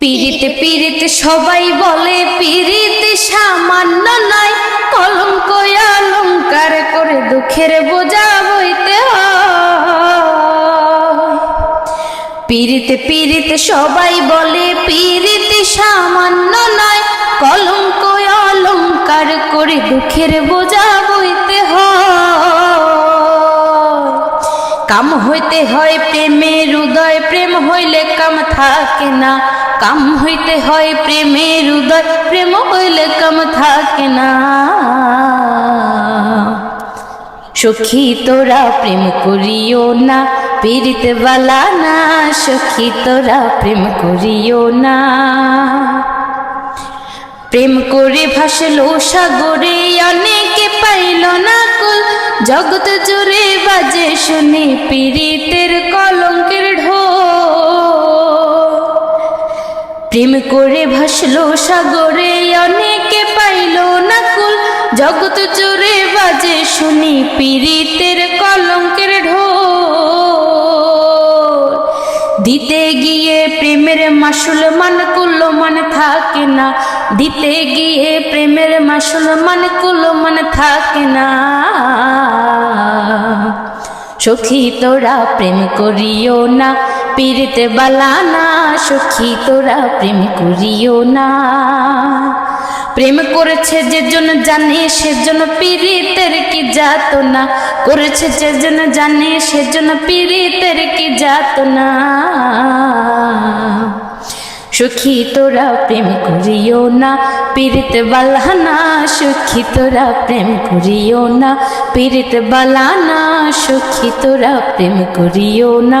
পিরিতে পিরিতে সবাই বলে পিরিতে সামান্য নয়। কলঙ্ক অলঙ্কার করে দুঃখের বোঝা বইতে পিরিতে পিরিতে সবাই বলে পিরিতে সামান্য নয়। কলঙ্ক অলঙ্কার করে দুঃখের বোঝা বইতে কাম হইতে হয় প্রেমের হৃদয় প্রেম হইলে কাম থাকে না। কাম হইতে হয় প্রেমের হৃদয় প্রেম হইলে কাম থাকে না। সখী তোরা প্রেম করিও না পীড়িত বালা না। সখী তোরা প্রেম করিও না। প্রেম করে ভাসলো সাগরে, অনেকে পাইল না কুল। জগৎ জুড়ে বাজে শুনি পীড়িতের কলঙ্কের প্রেম করে ভাসলো সাগরে, অনেকে পাইল না কুল জগৎ জুড়ে বাজে শুনি পীড়িতের কলঙ্কের ঢো দিতে গিয়ে প্রেমের মাসুল মান কুল মান থাকে না। দিতে গিয়ে প্রেমের মাসুল মান কুল মান থাকে না। সখী তোরা প্রেম করিও না। পীড়িতে বালা না, সখী তোরা প্রেম করিও না। প্রেম করেছে যে জন জানে সেজন্য পীড়িতের কি যাত না করেছে যে জন জানে সেজন্য পীড়িতের কি যাত না সুখী তোরা প্রেম করিও না পীড়িত বালানা সুখী তোরা প্রেম করিও না। পীড়িত বালানা সুখী তোরা প্রেম করিও না।